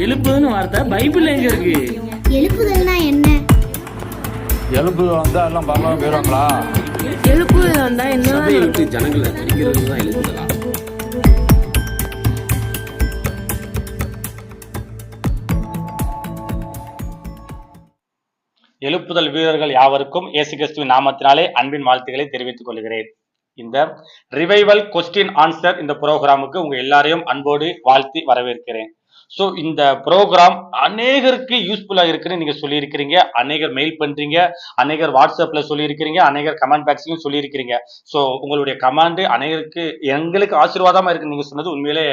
எழுப்புதல்னு வார்த்தை பைபிள்ல எங்க இருக்கு? எழுப்புதல்னா என்ன? எலும்பு வந்தா எல்லாம் பரவாயில்ல போயிடுவாங்களா? எழுப்புதல் வந்தா என்ன விட்டு ஜனங்களை பிரிக்கிறது தான் எழுப்புதலா? எழுப்புதல் வீரர்கள் யாவருக்கும் இயேசு கிறிஸ்துவின் நாமத்தினாலே அன்பின் வாழ்த்துக்களை தெரிவித்துக் கொள்கிறேன். இந்த ரிவைவல் கொஸ்டின் ஆன்சர் இந்த ப்ரோக்ராமுக்கு உங்க எல்லாரையும் அன்போடு வாழ்த்தி வரவேற்கிறேன். ஸோ இந்த ப்ரோக்ராம் அநேகருக்கு யூஸ்ஃபுல்லா இருக்குன்னு நீங்க சொல்லியிருக்கிறீங்க. அநேகர் மெயில் பண்றீங்க. அநேகர் வாட்ஸ்அப்ல சொல்லியிருக்கிறீங்க. அநேகர் கமெண்ட் பாக்ஸ்லையும் சொல்லியிருக்கிறீங்க. ஸோ உங்களுடைய கமாண்டு அநேகருக்கு எங்களுக்கு ஆசீர்வாதமா இருக்கு நீங்க சொன்னது உண்மையிலே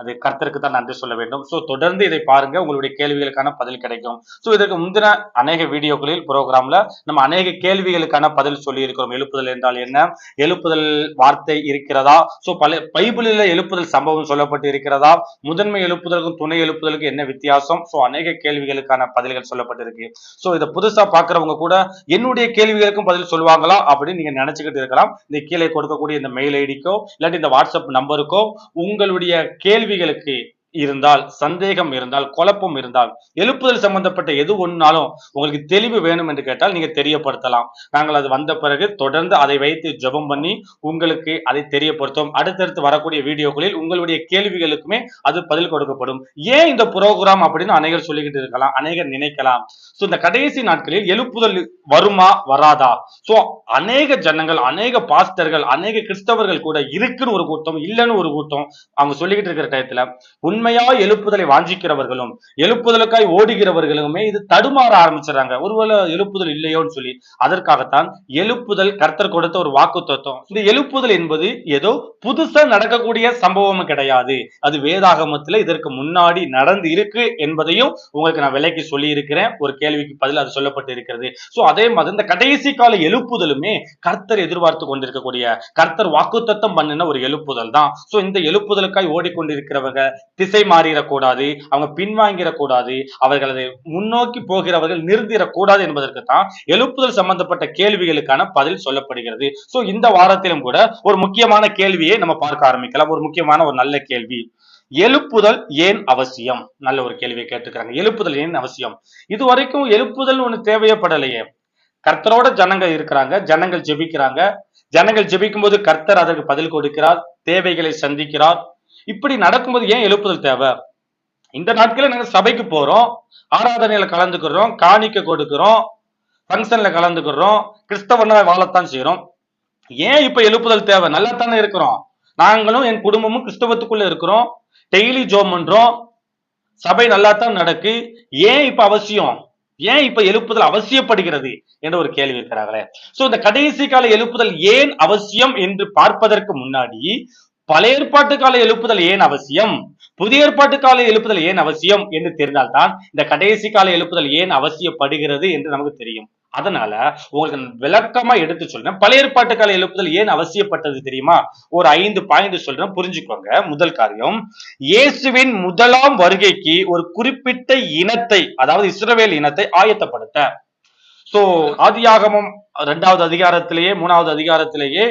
அது கர்த்தருக்கு தான் நன்றி சொல்ல வேண்டும். ஸோ தொடர்ந்து இதை பாருங்க. உங்களுடைய கேள்விகளுக்கான பதில் கிடைக்கும். ஸோ இதற்கு முந்தின அநேக வீடியோக்களில் ப்ரோக்ராம்ல நம்ம அநேக கேள்விகளுக்கான பதில் சொல்லி இருக்கிறோம் எழுப்புதல் என்றால் என்ன? எழுப்புதல் வார்த்தை இருக்கிறதா? ஸோ பல பைபிளில் எழுப்புதல் சம்பவம் சொல்லப்பட்டு இருக்கிறதா? முதன்மை எழுப்புதலுக்கும் துணை எழுப்புதலுக்கும் என்ன வித்தியாசம்? ஸோ அநேக கேள்விகளுக்கான பதில்கள் சொல்லப்பட்டிருக்கு. ஸோ இதை புதுசா பாக்குறவங்க கூட என்னுடைய கேள்விகளுக்கும் பதில் சொல்லுவாங்களா அப்படின்னு நீங்க நினைச்சுக்கிட்டு இருக்கலாம். இந்த கீழே கொடுக்கக்கூடிய இந்த மெயில் ஐடிக்கோ இல்லாட்டி இந்த வாட்ஸ்அப் நம்பருக்கோ உங்களுடைய கேள்வி கேள்விகளுக்கு இருந்தால் சந்தேகம் இருந்தால் குழப்பம் இருந்தால் எழுப்புதல் சம்பந்தப்பட்ட எது ஒன்றாலும் உங்களுக்கு தெளிவு வேணும் என்று கேட்டால் நீங்க தெரியப்படுத்தலாம். நாங்கள் அது வந்த பிறகு தொடர்ந்து அதை வைத்து ஜெபம் பண்ணி உங்களுக்கு அதை தெரியப்படுத்தும் அடுத்தடுத்து வரக்கூடிய வீடியோக்களில் உங்களுடைய கேள்விகளுக்குமே அது பதில் கொடுக்கப்படும். ஏன் இந்த புரோகிராம் அப்படின்னு அநேகர் சொல்லிக்கிட்டு இருக்கலாம் அநேகர் நினைக்கலாம். சோ இந்த கடைசி நாட்களில் எழுப்புதல் வருமா வராதா? சோ அநேக ஜனங்கள் அநேக பாஸ்டர்கள் அநேக கிறிஸ்தவர்கள் கூட இருக்குன்னு ஒரு கூட்டம் இல்லைன்னு ஒரு கூட்டம் அவங்க சொல்லிக்கிட்டு இருக்கிற டயத்துல உண்மையாய் எழுப்புதலை வாஞ்சிக்கிறவர்களும் எழுப்புதலுக்காய் ஓடுகிறவர்களுமே இது தடுமாற ஆரம்பிச்சிடறாங்க. ஒருவேளை எழுப்புதல் இல்லையோன்னு சொல்லி அதற்காகத்தான் எழுப்புதல் கர்த்தர் கொடுத்த ஒரு வாக்கு தத்துவம் இந்த எழுப்புதல் என்பது ஏதோ புதுசா நடக்கக்கூடிய சம்பவம் கிடையாது. அது வேதாகமத்துல இதற்கு முன்னாடி நடந்து இருக்கு என்பதையும் உங்களுக்கு நான் விலைக்கு சொல்லி இருக்கிறேன் ஒரு கேள்விக்கு பதில் அது சொல்லப்பட்டு இருக்கிறது சோ அதே மாதிரி இந்த கடைசி கால எழுப்புதலுமே கர்த்தர் எதிர்பார்த்து கொண்டிருக்கக்கூடிய கர்த்தர் வாக்குத்தத்தம் பண்ணின ஒரு எழுப்புதல் தான். சோ இந்த எழுப்புதலுக்காய் ஓடிக்கொண்டிருக்கிறவங்க திசை திசை மாறிடக்கூடாது அவங்க பின்வாங்கிடக்கூடாது அவர்களது முன்னோக்கி போகிறவர்கள் நிறுத்திடக்கூடாது என்பதற்கு தான் எழுப்புதல் சம்பந்தப்பட்ட கேள்விகளுக்கான பதில் சொல்லப்படுகிறது. சோ இந்த வாரத்திலும் கூட ஒரு முக்கியமான கேள்வியை நம்ம பார்க்க ஆரம்பிக்கலாம். ஒரு முக்கியமான ஒரு நல்ல கேள்வி. எழுப்புதல் ஏன் அவசியம்? நல்ல ஒரு கேள்வியை கேட்டுக்கிறாங்க. எழுப்புதல் ஏன் அவசியம்? இது வரைக்கும் எழுப்புதல் ஒண்ணு தேவையப்படலையே கர்த்தரோட ஜனங்கள் இருக்கிறாங்க ஜனங்கள் ஜெபிக்கிறாங்க. ஜனங்கள் ஜெபிக்கும் போது கர்த்தர் அதற்கு பதில் கொடுக்கிறார் தேவைகளை சந்திக்கிறார். இப்படி நடக்கும்போது ஏன் எழுப்புதல் தேவை? இந்த நாட்களில் நாங்க சபைக்கு போறோம் ஆராதனையில கலந்துக்கிறோம் காணிக்க கொடுக்கிறோம் ஃபங்க்ஷன்ல கலந்துக்கிறோம் கிறிஸ்தவனா வாழத்தான் செய்யறோம் ஏன் இப்ப எழுப்புதல் தேவை? நல்லா தானே இருக்கிறோம். நாங்களும் என் குடும்பமும் கிறிஸ்தவத்துக்குள்ள இருக்கிறோம். டெய்லி ஜோம் பண்றோம். சபை நல்லா தான் நடக்கு. ஏன் இப்ப அவசியம்? ஏன் இப்ப எழுப்புதல் அவசியப்படுகிறது என்ற ஒரு கேள்வி இருக்கிறாங்களே சோ இந்த கடைசி கால எழுப்புதல் ஏன் அவசியம் என்று பார்ப்பதற்கு முன்னாடி பழைய ஏற்பாட்டு கால எழுப்புதல் ஏன் அவசியம்? புதிய ஏற்பாட்டு கால எழுப்புதல் ஏன் அவசியம் என்று தெரிந்தால்தான் இந்த கடைசி கால எழுப்புதல் ஏன் அவசியப்படுகிறது என்று நமக்கு தெரியும். அதனால உங்களுக்கு நான் விளக்கமா எடுத்து சொல்றேன். பழைய ஏற்பாட்டு கால எழுப்புதல் ஏன் அவசியப்பட்டது தெரியுமா? ஒரு ஐந்து பாயிண்ட் சொல்றேன். புரிஞ்சுக்கோங்க. முதல் காரியம் இயேசுவின் முதலாம் வருகைக்கு ஒரு குறிப்பிட்ட இனத்தை அதாவது இஸ்ரவேல் இனத்தை ஆயத்தப்படுத்த. சோ ஆதியாகமம் இரண்டாவது அதிகாரத்திலேயே மூணாவது அதிகாரத்திலேயே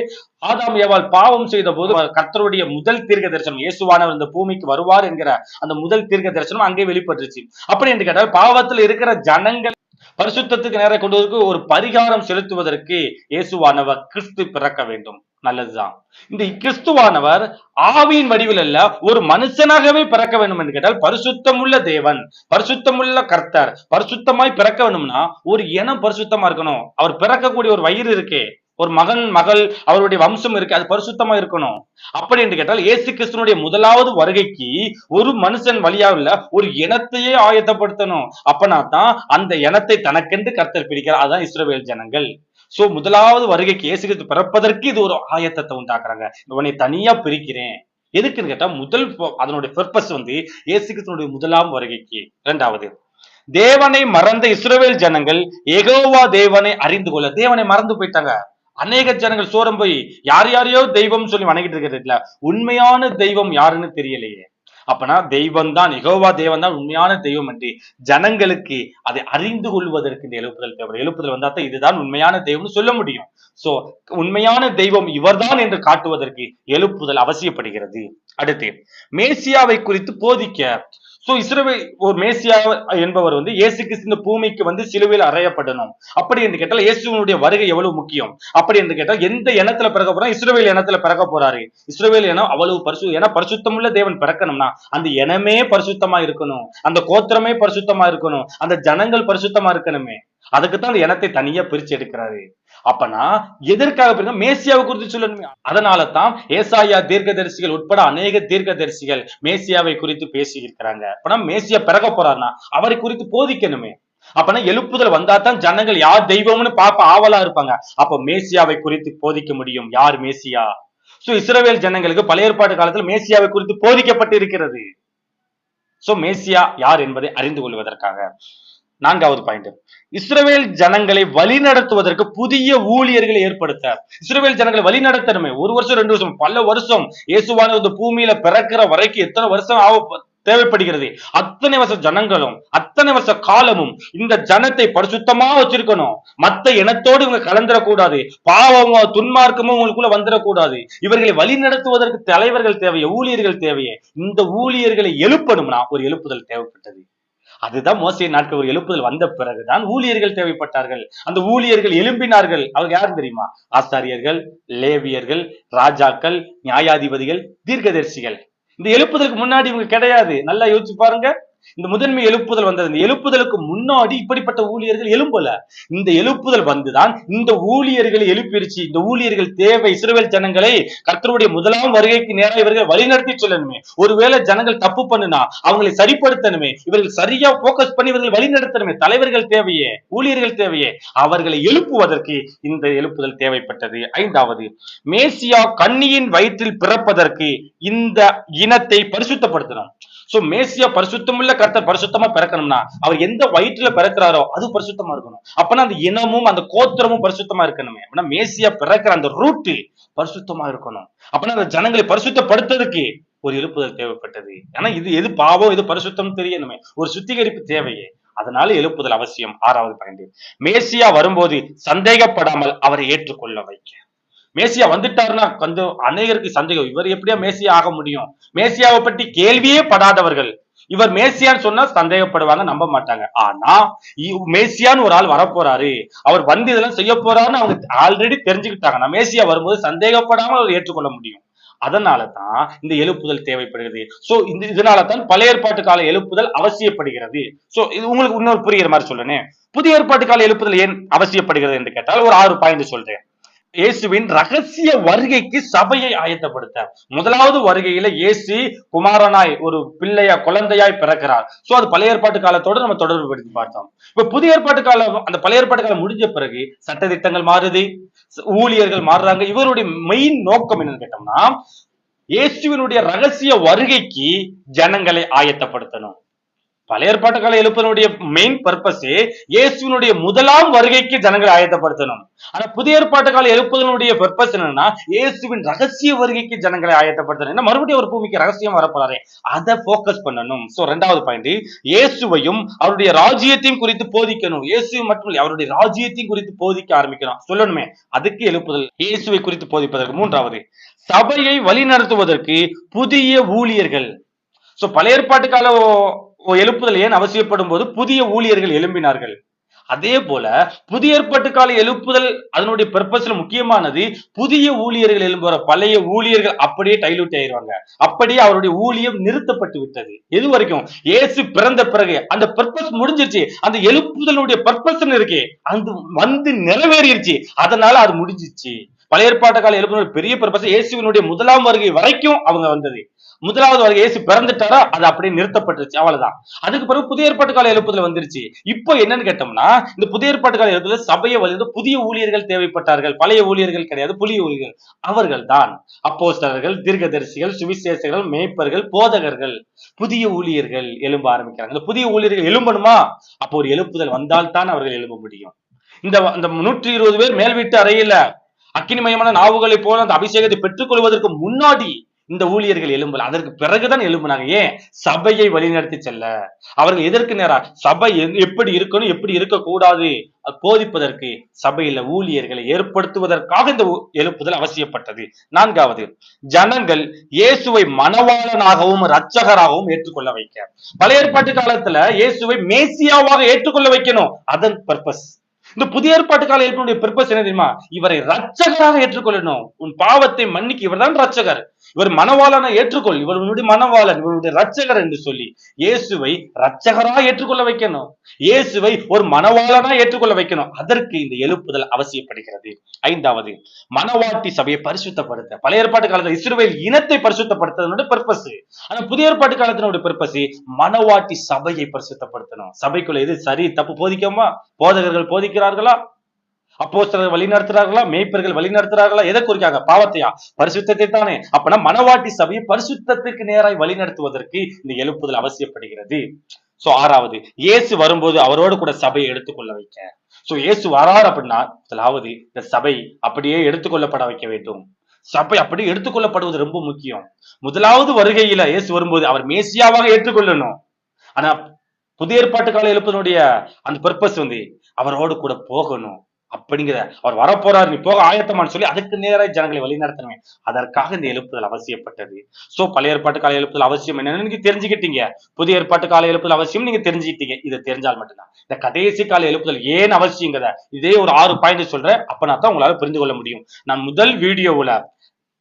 ஆதாம் ஏவால் பாவம் செய்த போது கர்த்தருடைய முதல் தீர்க்க தரிசனம் இயேசுவானவர் இந்த பூமிக்கு வருவார் என்கிற அந்த முதல் தீர்க்க தரிசனம் அங்கே வெளிப்பட்டுருச்சு அப்படி என்று கேட்டால் பாவத்தில் இருக்கிற ஜனங்கள் பரிசுத்தத்துக்கு நேர கொண்டு ஒரு பரிகாரம் செலுத்துவதற்கு இயேசுவானவர் கிறிஸ்து பிறக்க வேண்டும். நல்லதுதான். இந்த கிறிஸ்துவானவர் ஆவியின் வடிவில் அல்ல ஒரு மனுஷனாகவே பிறக்க வேண்டும் என்று கேட்டால் பரிசுத்தமுள்ள தேவன் பரிசுத்தமுள்ள கர்த்தர் பரிசுத்தமாய் பிறக்க வேணும்னா ஒரு இனம் பரிசுத்தமா இருக்கணும். அவர் பிறக்கக்கூடிய ஒரு வயிறு இருக்கே. ஒரு மகன் மகள் அவருடைய வம்சம் இருக்கு அது பரிசுத்தமா இருக்கணும். அப்படி என்று கேட்டால் இயேசு கிறிஸ்துனுடைய முதலாவது வருகைக்கு ஒரு மனுஷன் வழியா இல்ல ஒரு இனத்தையே ஆயத்தப்படுத்தணும். அப்பனா தான் அந்த இனத்தை தனக்கென்று கர்த்தர் பிடிக்கிறார் அதான் இஸ்ரவேல் ஜனங்கள். சோ முதலாவது வருகைக்கு இயேசு கிறிஸ்து பிறப்பதற்கு இது ஒரு ஆயத்தத்தை உண்டாக்குறாங்க. இவனை தனியா பிரிக்கிறேன். எதுக்குன்னு கேட்டா முதல் அதனுடைய பர்பஸ் வந்து இயேசு கிறிஸ்துனுடைய முதலாம் வருகைக்கு. இரண்டாவது தேவனை மறந்த இஸ்ரவேல் ஜனங்கள் எகோவா தேவனை அறிந்து கொள்ள தேவனை மறந்து போயிட்டாங்க. அநேக ஜனங்கள் சோரம் போய் யார் யாரையோ தெய்வம் சொல்லி வணங்கிட்டு இருக்கிறது உண்மையான தெய்வம் யாருன்னு தெரியலையே. அப்பனா தெய்வம் தான் நிகோவா தெய்வம் தான் உண்மையான தெய்வம் என்று ஜனங்களுக்கு அதை அறிந்து கொள்வதற்கு இந்த எழுப்புதல் தேவை எழுப்புதல் வந்தா தான் இதுதான் உண்மையான தெய்வம்னு சொல்ல முடியும். சோ உண்மையான தெய்வம் இவர்தான் என்று காட்டுவதற்கு எழுப்புதல் அவசியப்படுகிறது. அடுத்து மேசியாவை குறித்து போதிக்க சோ இஸ்ரவேல் ஒரு மேசியா என்பவர் வந்து இயேசு கிறிஸ்து இந்த பூமிக்கு வந்து சிலுவையில் அறையப்படணும். அப்படி என்று கேட்டால் இயேசுவனுடைய வருகை எவ்வளவு முக்கியம்? அப்படி என்று கேட்டால் எந்த இனத்துல பிறக்க போறா இஸ்ரோவேல் இனத்துல பிறக்க போறாரு. இஸ்ரோவேல் இனம் அவ்வளவு பரிசு ஏன்னா பரிசுத்தமுள்ள தேவன் பிறக்கணும்னா அந்த இனமே பரிசுத்தமா இருக்கணும். அந்த கோத்திரமே பரிசுத்தமா இருக்கணும். அந்த ஜனங்கள் பரிசுத்தமா இருக்கணுமே. அதுக்குத்தான் அந்த இனத்தை தனியா பிரிச்சு எடுக்கிறாரு. அப்பனா எதற்காக பிறகு மேசியாவை குறித்து சொல்லணுமே. அதனால தான் ஏசாயா தீர்க்கதரிசிகள் உட்பட அநேக தீர்க்கதரிசிகள் மேசியாவை குறித்து பேசி இருக்கிறாங்க அப்பனா மேசியா பிறக்க போறாருன்னா அவரை குறித்து போதிக்கணுமே. அப்பனா எழுப்புதல் வந்தா தான் ஜனங்கள் யார் தெய்வம்னு பார்ப்ப ஆவலா இருப்பாங்க. அப்ப மேசியாவை குறித்து போதிக்க முடியும். யார் மேசியா? சோ இஸ்ரேல் ஜனங்களுக்கு பழைய ஏற்பாட்டு காலத்துல மேசியாவை குறித்து போதிக்கப்பட்டு இருக்கிறது சோ மேசியா யார் என்பதை அறிந்து கொள்வதற்காக. நான்காவது பாயிண்ட் இஸ்ரேல் ஜனங்களை வழிநடத்துவதற்கு புதிய ஊழியர்களை ஏற்படுத்த இஸ்ரேல் ஜனங்களை வழிநடத்தணுமே. ஒரு வருஷம் ரெண்டு வருஷம் பல வருஷம் இயேசுவானது இந்த பூமியில பிறக்கிற வரைக்கும் எத்தனை வருஷம் ஆக தேவைப்படுகிறது? அத்தனை வருஷ ஜனங்களும் அத்தனை வருஷ காலமும் இந்த ஜனத்தை பரிசுத்தமா வச்சிருக்கணும். மத்த இனத்தோடு இவங்க கலந்துடக்கூடாது பாவமோ துன்மார்க்கமோ உங்களுக்குள்ள வந்துடக்கூடாது இவர்களை வழி நடத்துவதற்கு தலைவர்கள் தேவையே ஊழியர்கள் தேவையே. இந்த ஊழியர்களை எழுப்பணும்னா ஒரு எழுப்புதல் தேவைப்பட்டது. அதுதான் மோசைய நாட்கள் ஒரு எழுப்புதல் வந்த பிறகுதான் ஊழியர்கள் தேவைப்பட்டார்கள். அந்த ஊழியர்கள் எழும்பினார்கள். அவங்க யாரும் தெரியுமா? ஆசாரியர்கள் லேவியர்கள் ராஜாக்கள் நியாயாதிபதிகள் தீர்க்கதரிசிகள். இந்த எழுப்புதலுக்கு முன்னாடி இவங்க கிடையாது. நல்லா யோசிச்சு பாருங்க. இந்த முதன்மை எழுப்புதல் வந்தது. இந்த எழுப்புதலுக்கு முன்னாடி இப்படிப்பட்ட ஊழியர்கள் எழும்பல. இந்த எழுப்புதல் வந்துதான் இந்த ஊழியர்களை எழுப்பிடுச்சு இந்த ஊழியர்கள் தேவை இஸ்ரேல் ஜனங்களை கர்த்தருடைய முதலாம் வருகைக்கு நேரம் இவர்கள் வழிநடத்தி சொல்லணுமே. ஒருவேளை ஜனங்கள் தப்பு பண்ணுனா அவங்களை சரிப்படுத்தணுமே இவர்கள் சரியா போக்கஸ் பண்ணி இவர்கள் வழிநடத்தணுமே. தலைவர்கள் தேவையே ஊழியர்கள் தேவையே. அவர்களை எழுப்புவதற்கு இந்த எழுப்புதல் தேவைப்பட்டது. ஐந்தாவது மேசியா கண்ணியின் வயிற்றில் பிறப்பதற்கு இந்த இனத்தை பரிசுத்தப்படுத்தணும். சோ மேசியா பரிசுத்தமுள்ள கர்த்தர் பரிசுத்தமா பிறக்கணும்னா அவர் எந்த வயிற்றுல பிறக்கிறாரோ அது பரிசுத்தமா இருக்கணும். அப்பனா அந்த இனமும் அந்த கோத்திரமும் பரிசுத்தமா இருக்கணுமே. அப்படின்னா மேசியா பிறக்கிற அந்த ரூட்டு பரிசுத்தமா இருக்கணும். அப்பனா அந்த ஜனங்களை பரிசுத்தப்படுத்துறதுக்கு ஒரு எழுப்புதல் தேவைப்பட்டது. ஏன்னா இது எது பாவம் எது பரிசுத்தம் தெரியணுமே. ஒரு சுத்திகரிப்பு தேவையே. அதனால எழுப்புதல் அவசியம். ஆறாவது பாயிண்ட். மேசியா வரும்போது சந்தேகப்படாமல் அவரை ஏற்றுக்கொள்ள வைக்க. மேசியா வந்துட்டாருன்னா கொஞ்சம் அநேகருக்கு சந்தேகம். இவர் எப்படியா மேசியா ஆக முடியும்? மேசியாவை பற்றி கேள்வியே படாதவர்கள். இவர் மேசியான்னு சொன்னா சந்தேகப்படுவாங்க நம்ப மாட்டாங்க. ஆனா மேசியான்னு ஒரு ஆள் வரப்போறாரு. அவர் வந்து இதெல்லாம் செய்ய போறாருன்னு அவங்க ஆல்ரெடி தெரிஞ்சுக்கிட்டாங்க. நான் மேசியா வரும்போது சந்தேகப்படாமல் அவர் ஏற்றுக்கொள்ள முடியும். அதனால தான் இந்த எழுப்புதல் தேவைப்படுகிறது. சோ இந்த இதனால தான் பழைய ஏற்பாட்டு கால எழுப்புதல் அவசியப்படுகிறது. சோ இது உங்களுக்கு இன்னொரு புரியுற மாதிரி சொல்றேனே புதிய ஏற்பாட்டு கால எழுப்புதல் ஏன் அவசியப்படுகிறது என்று கேட்டால் ஒரு ஆறு பாயிண்ட் சொல்றேன். இயேசுவின் ரகசிய வருகைக்கு சபையை ஆயத்தப்படுத்த முதலாவது வருகையில இயேசு குமாரனாய் ஒரு பிள்ளையா குழந்தையாய் பிறக்கிறார். சோ அது பழைய ஏற்பாட்டு காலத்தோட நம்ம தொடர்பு படுத்தி பார்த்தோம். இப்ப புதிய ஏற்பாட்டு காலம் அந்த பழைய ஏற்பாட்டு காலம் முடிஞ்ச பிறகு சட்டத்திட்டங்கள் மாறுது ஊழியர்கள் மாறுறாங்க. இவருடைய மெயின் நோக்கம் என்னன்னு கேட்டோம்னா இயேசுவினுடைய ரகசிய வருகைக்கு ஜனங்களை ஆயத்தப்படுத்தணும். பழைய ஏற்பாட்டு கால எழுப்பனுடைய மெயின் பர்பஸே இயேசுவினுடைய முதலாம் வருகைக்கு ஜனங்களை ஆயத்தப்படுத்தணும். ஆனா புதிய ஏற்பாட்டு கால எழுப்புதனுடைய பர்பஸ் என்னன்னா இயேசுவின் ரகசிய வருகைக்கு ஜனங்களை ஆயத்தப்படுத்தணும். ஏன்னா மறுபடியும் ஒரு பூமிக்கு ரகசியம் வரப்போறாரு. அதை போக்கஸ் பண்ணணும். சோ ரெண்டாவது பாயிண்ட் இயேசுவையும் அவருடைய ராஜ்யத்தையும் குறித்து போதிக்கணும். இயேசு மட்டும் அவருடைய ராஜ்யத்தையும் குறித்து போதிக்க ஆரம்பிக்கணும். சொல்லணுமே அதுக்கு எழுப்புதல் இயேசுவை குறித்து போதிப்பதற்கு. மூன்றாவது சபையை வழிநடத்துவதற்கு புதிய ஊழியர்கள். சோ பழைய ஏற்பாட்டு கால எழுப்புதல் ஏன் அவசியப்படும் போது புதிய ஊழியர்கள் எழும்பினார்கள். அதே போல புதிய ஏற்பாட்டு கால எழுப்புதல் அதனுடைய பர்பஸ்ல முக்கியமானது புதிய ஊழியர்கள் எழும்புற பழைய ஊழியர்கள் அப்படியே டைலூட் ஆயிருவாங்க. அப்படியே அவருடைய ஊழியம் நிறுத்தப்பட்டு விட்டது. எது வரைக்கும்? இயேசு பிறந்த பிறகு. அந்த பர்பஸ் முடிஞ்சிருச்சு. அந்த எழுப்புதலுடைய பர்பஸ் இருக்கு. அந்த வந்து நிறைவேறிடுச்சு அதனால அது முடிஞ்சிச்சு பழைய ஏற்பாட்டு கால எழுப்பினர் பெரிய பர்பஸ் இயேசுவினுடைய முதலாம் வருகை வரைக்கும் அவங்க வந்தது. முதலாவது வருகை இயேசு பிறந்துட்டாரா? அது அப்படியே நிறுத்தப்பட்டுருச்சு. அவ்வளவுதான். அதுக்கு பிறகு புதிய ஏற்பாட்டு கால எழுப்புதல் வந்துருச்சு. இப்போ என்னன்னு கேட்டோம்னா இந்த புதிய ஏற்பாட்டு கால எழுப்புதல் சபையை வழிந்து புதிய ஊழியர்கள் தேவைப்பட்டார்கள். பழைய ஊழியர்கள் கிடையாது புதிய ஊழியர்கள். அவர்கள் தான் அப்போஸ்தலர்கள் தீர்க்கதரிசிகள் சுவிசேஷகர்கள் மேய்ப்பர்கள் போதகர்கள் புதிய ஊழியர்கள் எழும்ப ஆரம்பிக்கிறாங்க. இந்த புதிய ஊழியர்கள் எழும்பணுமா? அப்போ ஒரு எழுப்புதல் வந்தால்தான் அவர்கள் எழும்ப முடியும். இந்த இந்த நூற்றி இருபது பேர் மேல் வீட்டு அறையில அக்கினிமயமான நாவுகளை போல அந்த அபிஷேகத்தை பெற்றுக்கொள்வதற்கு முன்னாடி இந்த ஊழியர்கள் எழும்பல. அதற்கு பிறகுதான் எழும்புனாங்க. ஏன்? சபையை வழிநடத்தி செல்ல. அவர்கள் எதற்கு நேரா? சபை எப்படி இருக்கணும் எப்படி இருக்கக்கூடாது போதிப்பதற்கு சபையில ஊழியர்களை ஏற்படுத்துவதற்காக இந்த எழுப்புதல் அவசியப்பட்டது. நான்காவது ஜனங்கள் இயேசுவை மனவாளனாகவும் இரட்சகராகவும் ஏற்றுக்கொள்ள வைக்க. பழைய ஏற்பாட்டு காலத்துல இயேசுவை மேசியாவாக ஏற்றுக்கொள்ள வைக்கணும். அதன் பர்பஸ் இந்த புதிய ஏற்பாட்டு கால ஏற்பனுடைய பர்பஸ் என்ன தெரியுமா? இவரை ரட்சகராக ஏற்றுக்கொள்ளணும். உன் பாவத்தை மன்னிக்க இவர்தான் ரட்சகர் இவர் மனவாளனை ஏற்றுக்கொள் இவர் மனவாளன் இவருடைய ரட்சகர் என்று சொல்லி இயேசுவை ரட்சகரா ஏற்றுக்கொள்ள வைக்கணும். இயேசுவை ஒரு மனவாளனா ஏற்றுக்கொள்ள வைக்கணும். அதற்கு இந்த எழுப்புதல் அவசியப்படுகிறது. ஐந்தாவது மனவாட்டி சபையை பரிசுத்தப்படுத்த. பழைய ஏற்பாட்டு காலத்தில் இஸ்ரவேல் இனத்தை பரிசுத்தப்படுத்துறதுனுடைய பர்பஸ் ஆனா புதிய ஏற்பாட்டு காலத்தினுடைய பர்பஸ் மனவாட்டி சபையை பரிசுத்தப்படுத்தணும். சபைக்குள்ள எது சரி தப்பு போதிக்கமா? போதகர்கள் போதிக்கிறார்களா? அப்போஸ்தலர்கள் வழி நடத்துறார்களா? மேய்ப்பர்கள் வழி நடத்துறார்களா? எதை குறிக்காங்க பாவத்தையா? பரிசுத்தத்தை தானே அப்பனா மனவாட்டி சபையை பரிசுத்தத்துக்கு நேராய் வழி நடத்துவதற்கு இந்த எழுப்புதல் அவசியப்படுகிறது. சோ ஆறாவது இயேசு வரும்போது அவரோடு கூட சபையை எடுத்துக்கொள்ள வைக்க. சோ இயேசு வரார் அப்படின்னா முதலாவது இந்த சபை அப்படியே எடுத்துக்கொள்ளப்பட வைக்க வேண்டும். சபை அப்படி எடுத்துக்கொள்ளப்படுவது ரொம்ப முக்கியம். முதலாவது வருகையில இயேசு வரும்போது அவர் மேசியாவாக ஏற்றுக்கொள்ளணும். ஆனா புதிய ஏற்பாட்டு கால எழுப்பதனுடைய அந்த பர்பஸ் வந்து அவரோடு கூட போகணும். அப்படிங்கிற அவர் வரப்போறாரு நீ போக ஆயத்தமானு சொல்லி அதுக்கு நேராக ஜனங்களை வழிநடத்தணுமே அதற்காக இந்த எழுப்புதல் அவசியப்பட்டது. சோ பழைய ஏற்பாட்டு கால எழுப்புதல் அவசியம் என்னன்னு நீங்க தெரிஞ்சுக்கிட்டீங்க. புதிய ஏற்பாட்டு கால எழுப்புதல் அவசியம் நீங்க தெரிஞ்சுக்கிட்டீங்க. இதை தெரிஞ்சால் மட்டும்தான். இந்த கடைசி கால எழுப்புதல் ஏன் அவசியங்கிறத இதே ஒரு ஆறு பாயிண்ட் சொல்றேன். அப்பனா தான் உங்களால புரிந்து கொள்ள முடியும். நான் முதல் வீடியோவுல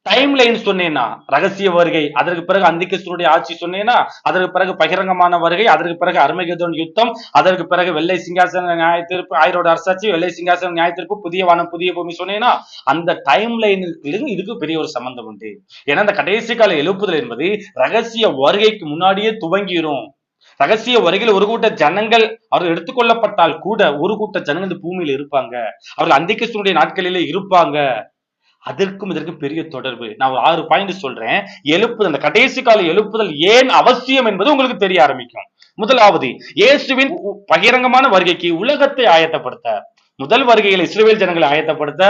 டைம் லைன் சொன்னேன்னா ரகசிய வருகை அதற்கு பிறகு அந்திகிறிஸ்துடைய ஆட்சி சொன்னேன்னா அதற்கு பிறகு பகிரங்கமான வருகை அதற்கு பிறகு அருமகேதன் யுத்தம் அதற்கு பிறகு வெள்ளை சிங்காசன நியாயத்தீர்ப்பு ஆயிரோட அரசாட்சி வெள்ளை சிங்காசன நியாயத்தீர்ப்பு புதிய வானம் புதிய பூமி சொன்னேன்னா அந்த டைம் லைனுக்கு இதுக்கு பெரிய ஒரு சம்பந்தம் உண்டு. ஏன்னா அந்த கடைசி கால எழுப்புதல் என்பது ரகசிய வருகைக்கு முன்னாடியே துவங்கிரும். ரகசிய வருகையில் ஒரு கூட்ட ஜனங்கள் அவர்கள் எடுத்துக்கொள்ளப்பட்டால் கூட ஒரு கூட்ட ஜனங்கள் இந்த பூமியில இருப்பாங்க. அவர்கள் அந்திகிறிஸ்துடைய நாட்களிலே இருப்பாங்க. அதற்கும் இதற்கும் பெரிய தொடர்பு. நான் ஒரு ஆறு பாயிண்ட் சொல்றேன். எழுப்புதல் அந்த கடைசி கால எழுப்புதல் ஏன் அவசியம் என்பது உங்களுக்கு தெரிய ஆரம்பிக்கும். முதலாவது இயேசுவின் பகிரங்கமான வருகைக்கு உலகத்தை ஆயத்தப்படுத்த முதல் வருகையில் இஸ்ரேல் ஜனங்களை ஆயத்தப்படுத்த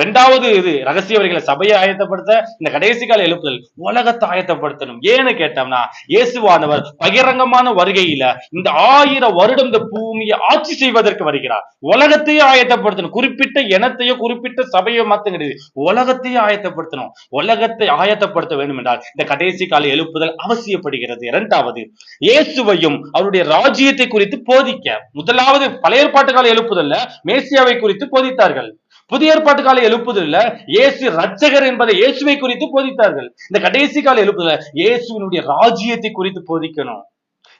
ரெண்டாவது இது ரகசிய வரிகளை சபையை ஆயத்தப்படுத்த இந்த கடைசி கால எழுப்புதல் உலகத்தை ஆயத்தப்படுத்தணும். ஏன்னு கேட்டோம்னா இயேசுவானவர் பகிரங்கமான வருகையில இந்த ஆயிரம் வருடம் இந்த பூமியை ஆட்சி செய்வதற்கு வருகிறார். உலகத்தையே ஆயத்தப்படுத்தணும். குறிப்பிட்ட இனத்தையோ குறிப்பிட்ட சபையோ மாத்தம் கிடையாது. உலகத்தையே ஆயத்தப்படுத்தணும். உலகத்தை ஆயத்தப்படுத்த வேண்டும் என்றால் இந்த கடைசி கால எழுப்புதல் அவசியப்படுகிறது. இரண்டாவது இயேசுவையும் அவருடைய ராஜ்யத்தை குறித்து போதிக்க. முதலாவது பழைய ஏற்பாட்டு கால எழுப்புதல்ல மேசியாவை குறித்து போதித்தார்கள். புதிய ஏற்பாட்டு கால எழுப்புதல்ல இயேசு ரட்சகர் என்பதை இயேசுவை குறித்து போதித்தார்கள். இந்த கடைசி கால எழுப்புதல இயேசுவினுடைய ராஜ்யத்தை குறித்து போதிக்கணும்.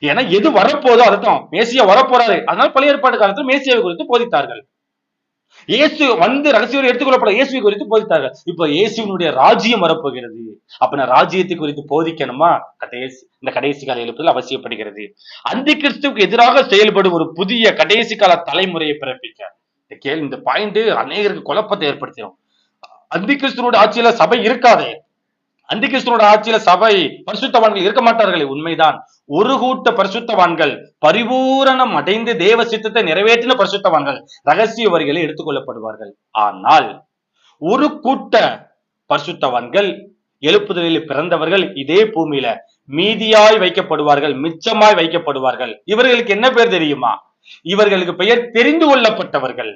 ஏன்னா எது வரப்போதோ அர்த்தம் மேசியா வரப்போறாரு. அதனால பழைய ஏற்பாட்டு காலத்தில் மேசியாவை குறித்து போதித்தார்கள். இயேசு வந்து ரகசியம் எடுத்துக்கொள்ளப்பட இயேசுவை குறித்து போதித்தார்கள். இப்ப இயேசுவினுடைய ராஜ்யம் வரப்போகிறது. அப்ப நான் ராஜ்யத்தை குறித்து போதிக்கணுமா? கடைசி இந்த கடைசி கால எழுப்புதல் அவசியப்படுகிறது. அந்த கிறிஸ்துவுக்கு எதிராக செயல்படும் ஒரு புதிய கடைசி கால தலைமுறையை பிறப்பிக்க. இந்த கேள்வி இந்த பாயிண்ட் அநேகருக்கு குழப்பத்தை ஏற்படுத்திடும். அந்தி ஆட்சியில சபை இருக்காதே. அந்தி ஆட்சியில சபை பரிசுத்தவான்கள் இருக்க மாட்டார்களே உண்மைதான். ஒரு கூட்ட பரிசுத்தவான்கள் பரிபூரணம் அடைந்து தேவ சித்தத்தை நிறைவேற்றின பரிசுத்தவான்கள் ரகசிய வரிகளை எடுத்துக்கொள்ளப்படுவார்கள் ஆனால் ஒரு கூட்ட பரிசுத்தவான்கள் எழுப்புதலில் பிறந்தவர்கள் இதே பூமியில மீதியாய் வைக்கப்படுவார்கள் மிச்சமாய் வைக்கப்படுவார்கள். இவர்களுக்கு என்ன பேர் தெரியுமா? இவர்களுக்கு பெயர் தெரிந்து கொள்ளப்பட்டவர்கள்.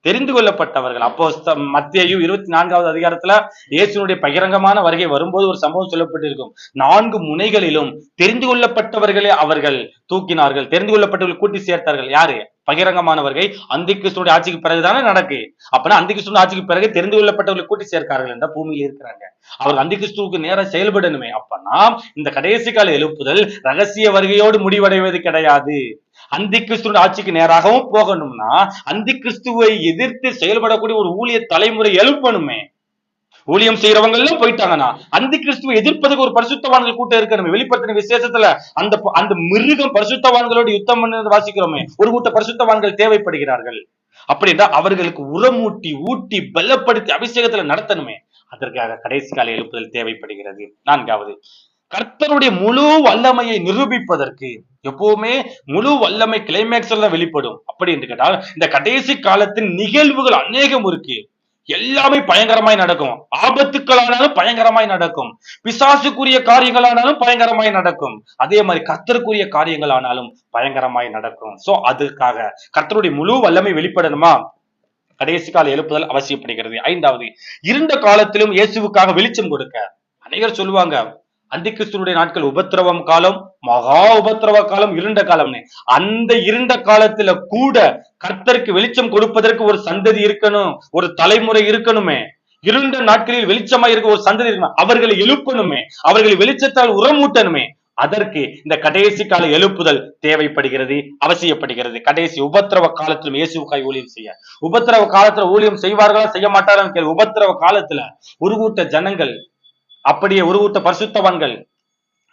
தெரிந்து கொள்ளப்பட்டவர்கள். அப்போ மத்தியும் இருபத்தி நான்காவது அதிகாரத்துல இயேசுனுடைய பகிரங்கமான வருகை வரும்போது ஒரு சம்பவம் சொல்லப்பட்டிருக்கும். நான்கு முனைகளிலும் தெரிந்து கொள்ளப்பட்டவர்களே அவர்கள் தூக்கினார்கள். தெரிந்து கொள்ளப்பட்டவர்கள் கூட்டி சேர்த்தார்கள். யாரு? பகிரங்கமான வருகை. அந்தி கிருஷ்ணனுடைய ஆட்சிக்கு பிறகுதானே நடக்கு. அப்பனா அந்தி கிருஷ்ண ஆட்சிக்கு பிறகு தெரிந்து கொள்ளப்பட்டவர்களை கூட்டி சேர்க்கார்கள் என்ற பூமியில் இருக்கிறாங்க. அவர் அந்தி கிறிஸ்துவுக்கு நேரம் செயல்படணுமே. அப்பனா இந்த கடைசி கால எழுப்புதல் ரகசிய வருகையோடு முடிவடைவது கிடையாது. அந்தி கிறிஸ்துவ ஆட்சிக்கு நேராகவும் போகணும்னா அந்தி கிறிஸ்துவை எதிர்த்து செயல்படக்கூடிய ஒரு ஊழிய தலைமுறை எழுப்பணுமே. ஊழியம் செய்யறவங்க எல்லாம் போயிட்டாங்கன்னா அந்த கிறிஸ்துவை எதிர்ப்பதற்கு ஒரு பரிசுத்தவான்கள் கூட்டம் இருக்கணுமே. வெளிப்படுத்தின விசேஷத்துல அந்த அந்த மிருகம் பரிசுத்தவான்களோடு யுத்தம் பண்ணி வாசிக்கிறோமே. ஒரு கூட்ட பரிசுத்தவான்கள் தேவைப்படுகிறார்கள். அப்படின்னா அவர்களுக்கு உரமூட்டி ஊட்டி பலப்படுத்தி அபிஷேகத்துல நடத்தணுமே. அதற்காக கடைசி கால எழுப்புதல் தேவைப்படுகிறது. நான்காவது கர்த்தருடைய முழு வல்லமையை நிரூபிப்பதற்கு எப்பவுமே முழு வல்லமை கிளைமேக்ஸ்ல வெளிப்படும். அப்படி என்று கேட்டால் இந்த கடைசி காலத்தின் நிகழ்வுகள் அநேகம் இருக்கு. எல்லாமே பயங்கரமாய் நடக்கும். ஆபத்துக்களானாலும் பயங்கரமாய் நடக்கும். பிசாசுக்குரிய காரியங்களானாலும் பயங்கரமாய் நடக்கும். அதே மாதிரி கர்த்தருக்குரிய காரியங்கள் ஆனாலும் பயங்கரமாய் நடக்கும். சோ அதுக்காக கர்த்தருடைய முழு வல்லமை வெளிப்படணுமா? கடைசி கால எழுப்புதல் அவசியப்படுகிறது. ஐந்தாவது இருண்ட காலத்திலும் இயேசுவுக்காக வெளிச்சம் கொடுக்க. அநேகர் சொல்லுவாங்க அந்திகிறிஸ்துடைய நாட்கள் உபத்திரவம் காலம் மகா உபத்திரவ காலம் இருண்ட காலம்னு. அந்த இருண்ட காலத்துல கூட கர்த்தருக்கு வெளிச்சம் கொடுப்பதற்கு ஒரு சந்ததி இருக்கணும் ஒரு தலைமுறை இருக்கணுமே. இருண்ட நாட்களில் வெளிச்சமா இருக்க ஒரு சந்ததி இருக்கணும் அவர்களை எழுப்பணுமே. அவர்களை வெளிச்சத்தால் உரமூட்டணுமே அதற்கு இந்த கடைசி கால எழுப்புதல் தேவைப்படுகிறது அவசியப்படுகிறது. கடைசி உபத்திரவ காலத்திலும் இயேசுக்காய் ஊழியம் செய்ய. உபத்திரவ காலத்துல ஊழியம் செய்வார்களா செய்ய மாட்டாரான்னு கேள்வி உபத்திரவ காலத்துல ஒரு கூட்ட ஜனங்கள் அப்படியே ஒரு பரிசுத்தவான்கள்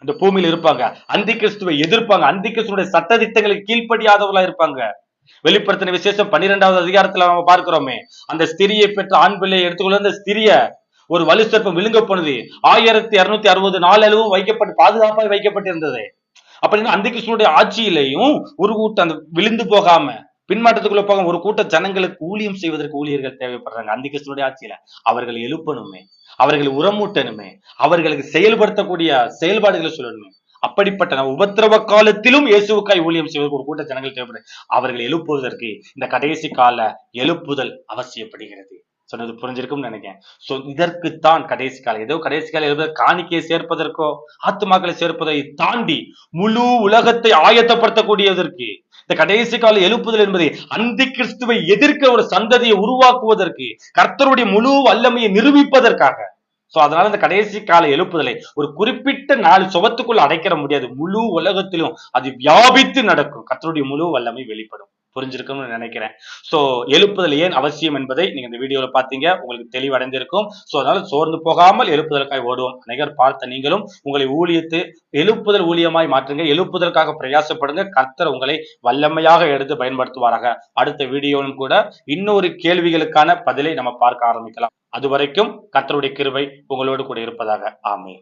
இந்த பூமியில இருப்பாங்க. அந்தி கிறிஸ்துவை எதிர்ப்பாங்க. அந்தி கிறிஸ்துடைய சட்ட திட்டங்களுக்கு கீழ்ப்படியாதவர்களா இருப்பாங்க. வெளிப்படுத்தின விசேஷம் பன்னிரெண்டாவது அதிகாரத்துல நம்ம பார்க்கிறோமே. அந்த ஸ்திரியை பெற்ற ஆண் பிள்ளையை எடுத்துக்கொள்ள அந்த ஸ்திரிய ஒரு வலு சர்ப்பம் விழுங்க போனது. ஆயிரத்தி இருநூத்தி அறுபது நாளளவும் வைக்கப்பட்டு பாதுகாப்பாக வைக்கப்பட்டிருந்தது. அப்படின்னு அந்த கிருஷ்ணனுடைய ஆட்சியிலையும் ஒரு கூட்டம் அந்த விழுந்து போகாம பின்மாற்றத்துக்குள்ள போக ஒரு கூட்ட ஜனங்களுக்கு ஊழியம் செய்வதற்கு ஊழியர்கள் தேவைப்படுறாங்க. அந்த கிருஷ்ணனுடைய ஆட்சியில. அவர்கள் எழுப்பணுமே. அவர்களை உரமூட்டணுமே அவர்களுக்கு செயல்படுத்தக்கூடிய செயல்பாடுகளை சொல்லணுமே. அப்படிப்பட்ட உபத்திரவ காலத்திலும் இயேசுக்காய் ஊழியம் செய்வதற்கு ஒரு கூட்ட ஜனங்கள் தேவைப்படும் அவர்களை எழுப்புவதற்கு இந்த கடைசி கால எழுப்புதல் அவசியப்படுகிறது. சொன்னது புரிஞ்சிருக்கும்னு நினைக்கிறேன். சோ இதற்குத்தான் கடைசி காலம் ஏதோ கடைசி காலம் எழுத காணிக்கையை சேர்ப்பதற்கோ ஆத்துமாக்களை சேர்ப்பதை தாண்டி முழு உலகத்தை ஆயத்தப்படுத்தக்கூடியதற்கு இந்த கடைசி கால எழுப்புதல் என்பது அந்தி கிறிஸ்துவை எதிர்க்க ஒரு சந்ததியை உருவாக்குவதற்கு கர்த்தருடைய முழு வல்லமையை நிரூபிப்பதற்காக சோ அதனால இந்த கடைசி கால எழுப்புதலை ஒரு குறிப்பிட்ட நாலு சுவத்துக்குள்ள அடைக்கிற முடியாது. முழு உலகத்திலும் அது வியாபித்து நடக்கும். கத்தருடைய முழு வல்லமை வெளிப்படும். புரிஞ்சிருக்கும்னு நினைக்கிறேன். சோ எழுப்புதல் ஏன் அவசியம் என்பதை நீங்க இந்த வீடியோல பாத்தீங்க உங்களுக்கு தெளிவடைந்திருக்கும். சோ அதனால சோர்ந்து போகாமல் எழுப்புதலுக்காய் ஓடுவோம். அனைவர் பார்த்த நீங்களும் உங்களை ஊழியத்து எழுப்புதல் ஊழியமாய் மாற்றுங்க. எழுப்புதற்காக பிரயாசப்படுங்க. கர்த்தர் உங்களை வல்லமையாக எடுத்து பயன்படுத்துவாராக. அடுத்த வீடியோவும் கூட இன்னொரு கேள்விகளுக்கான பதிலை நம்ம பார்க்க ஆரம்பிக்கலாம். அது வரைக்கும் கர்த்தருடைய கிருவை உங்களோடு கூட இருப்பதாக. ஆமே